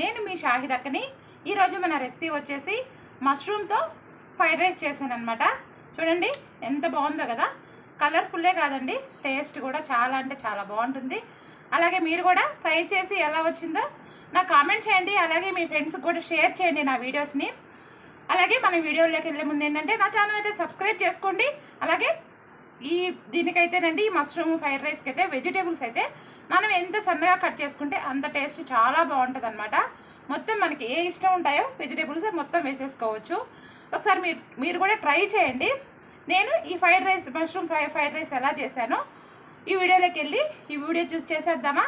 నేను మీ షాహిదక్కని ఈరోజు మన రెసిపీ వచ్చేసి మష్రూమ్తో ఫ్రైడ్ రైస్ చేశాను చూడండి ఎంత బాగుందో కదా. కలర్ఫుల్లే కాదండి. టేస్ట్ కూడా చాలా అంటే చాలా బాగుంటుంది. అలాగే మీరు కూడా ట్రై చేసి ఎలా వచ్చిందో నాకు కామెంట్ చేయండి. అలాగే మీ ఫ్రెండ్స్కి కూడా షేర్ చేయండి నా వీడియోస్ని అలాగే మన వీడియోలోకి వెళ్ళే ముందు ఏంటంటే నా ఛానల్ అయితే సబ్స్క్రైబ్ చేసుకోండి. అలాగే ఈ దీనికైతేనండి ఈ మష్రూమ్ ఫ్రైడ్ రైస్కి అయితే వెజిటేబుల్స్ అయితే మనం ఎంత సన్నగా కట్ చేసుకుంటే అంత టేస్ట్ చాలా బాగుంటుంది అనమాట మొత్తం మనకి ఏ ఇష్టం ఉంటాయో వెజిటేబుల్స్ మొత్తం వేసేసుకోవచ్చు. ఒకసారి మీరు మీరు కూడా ట్రై చేయండి. నేను ఈ fried rice mushroom fry fried rice ఎలా చేశానో ఈ వీడియోలోకి వెళ్ళి ఈ వీడియో చూసి చేసేద్దామా?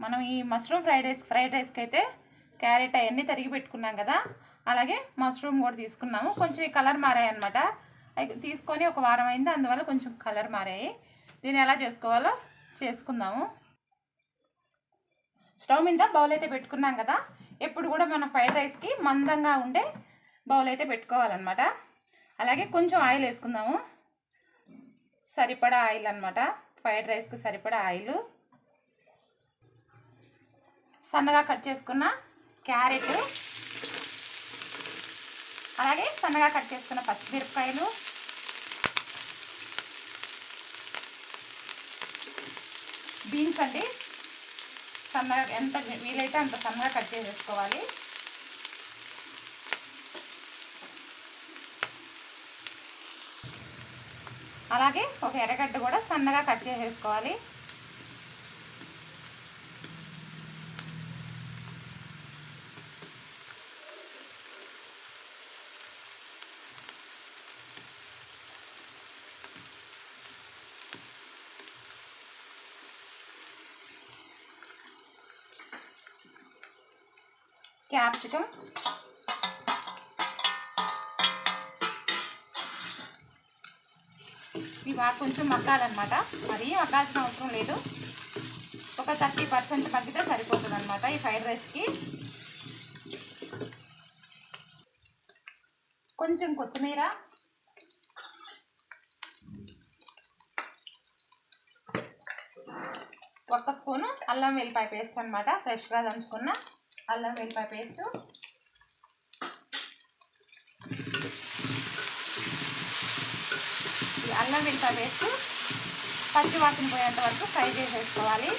మనం ఈ మష్రూమ్ ఫ్రైడ్ రైస్ ఫ్రైడ్ రైస్కి అయితే క్యారెట్ అవన్నీ తరిగి పెట్టుకున్నాం కదా. అలాగే మష్రూమ్ కూడా తీసుకున్నాము. కొంచెం ఈ కలర్ మారాయి అనమాట తీసుకొని ఒక వారం అయింది. అందువల్ల కొంచెం కలర్ మారాయి. దీన్ని ఎలా చేసుకోవాలో చేసుకుందాము. స్టవ్ మీద బౌల్ అయితే పెట్టుకున్నాం కదా. ఎప్పుడు కూడా మన ఫ్రైడ్ రైస్కి మందంగా ఉండే బౌల్ అయితే పెట్టుకోవాలన్నమాట. అలాగే కొంచెం ఆయిల్ వేసుకుందాము. సరిపడా ఆయిల్ అనమాట ఫ్రైడ్ రైస్కి సరిపడా ఆయిల్. సన్నగా కట్ చేసుకున్న క్యారెట్ అలాగే సన్నగా కట్ చేసుకున్న పచ్చిమిరపకాయలు. బీన్స్ అండి సన్నగా ఎంత వీలైతే అంత సన్నగా కట్ చేసేసుకోవాలి. అలాగే ఒక ఎర్రగడ్డ కూడా సన్నగా కట్ చేసేసుకోవాలి. క్యాప్సికమ్. ఇవి బాగా కొంచెం మగ్గాలన్నమాట. మరీ మగ్గాల్సిన అవసరం లేదు. ఒక థర్టీ పర్సెంట్ మగ్గితే సరిపోతుంది అనమాట ఈ ఫ్రైడ్ రైస్కి. కొంచెం కొత్తిమీర. ఒక్క స్పూను అల్లం వెల్లిపాయ పేస్ట్ అనమాట ఫ్రెష్గా దంచుకున్న. అల్లం వెల్లిపాయ పేస్ట్. ఈ అల్లం వెల్లిపాయ పేస్ట్ పచ్చి వాసన పోయేంత వరకు ఫ్రై చేసేసుకోవాలి.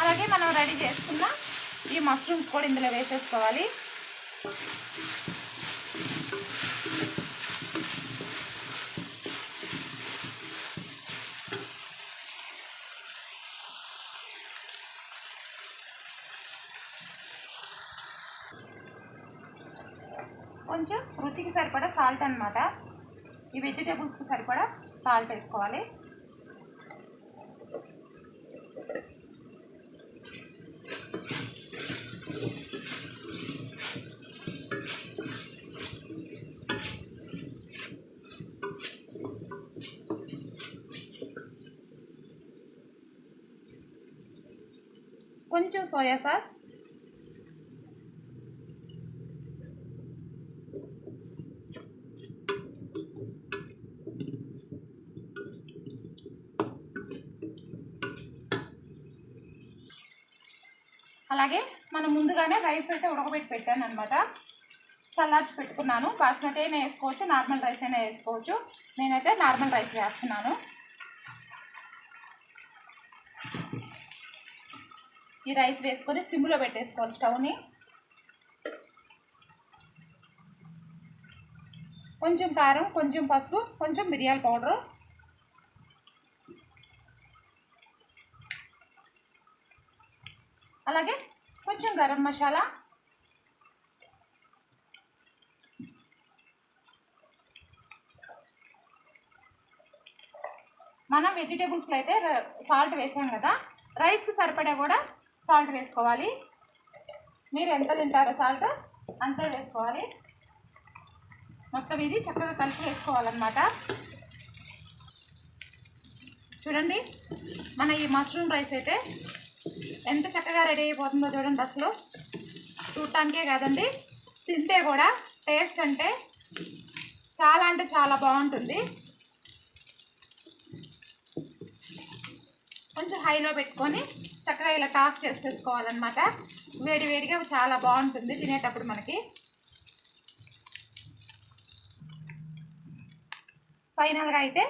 అలాగే మనం రెడీ చేసుకున్న ఈ మష్రూమ్స్ కూడా ఇందులో వేసేసుకోవాలి. కొంచెం రుచికి సరిపడా సాల్ట్ అనమాట ఈ వెజిటేబుల్స్కి సరిపడా సాల్ట్ వేసుకోవాలి. కొంచెం సోయా సాస్ అలాగే మనం ముందుగానే రైస్ అయితే ఉడకబెట్టి పెట్టాను అనమాట చల్లార్చి పెట్టుకున్నాను. బాస్మతి అయినా వేసుకోవచ్చు నార్మల్ రైస్ అయినా వేసుకోవచ్చు. నేనైతే నార్మల్ రైస్ వేస్తున్నాను. ఈ రైస్ వేసుకొని సిమ్లో పెట్టేసుకోవాలి స్టవ్ని. కొంచెం కారం కొంచెం పసుపు కొంచెం మిరియాల పౌడరు. అలాగే కొంచెం గరం మసాలా. మనం వెజిటేబుల్స్లో అయితే సాల్ట్ వేసాం కదా రైస్కి సరిపడా కూడా సాల్ట్ వేసుకోవాలి. మీరు ఎంత తింటారో సాల్ట్ అంతే వేసుకోవాలి. మొత్తం ఇది చక్కగా కలిపి వేసుకోవాలన్నమాట. చూడండి మన ఈ మష్రూమ్ రైస్ అయితే ఎంత చక్కగా రెడీ అయిపోతుందో చూడండి అసలు. చూడటానికే కాదండి తింటే కూడా టేస్ట్ అంటే చాలా అంటే చాలా బాగుంటుంది. కొంచెం హైలో పెట్టుకొని చక్కగా ఇలా టాస్ చేసేసుకోవాలన్నమాట. వేడి వేడిగా చాలా బాగుంటుంది తినేటప్పుడు మనకి. ఫైనల్గా అయితే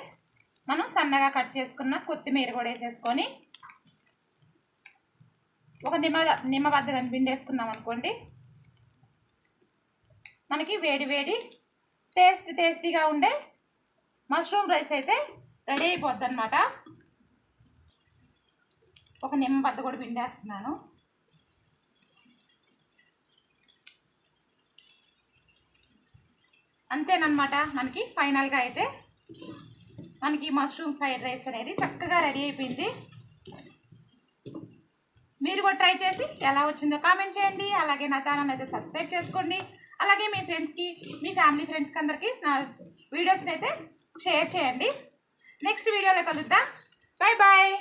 మనం సన్నగా కట్ చేసుకున్న కొత్తిమీర కూడా వేసేసుకొని ఒక నిమ్మ నిమ్మ బద్ద కానీ పిండేసుకున్నాం అనుకోండి. మనకి వేడి వేడి టేస్ట్ టేస్టీగా ఉండే మష్రూమ్ రైస్ అయితే రెడీ అయిపోద్ది అనమాట ఒక నిమ్మ బద్ద కూడా పిండేస్తున్నాను. అంతేనమాట మనకి ఫైనల్గా అయితే. మనకి మష్రూమ్ ఫ్రైడ్ రైస్ అనేది చక్కగా రెడీ అయిపోయింది. ట్రై చేసి ఎలా వచ్చిందో కామెంట్ చేయండి. అలాగే నా ఛానల్ అయితే సబ్స్క్రైబ్ చేసుకోండి. అలాగే మీ ఫ్రెండ్స్కి మీ ఫ్యామిలీ ఫ్రెండ్స్కి అందరికీ నా వీడియోస్ని అయితే షేర్ చేయండి. నెక్స్ట్ వీడియోలో కలుద్దాం. Bye bye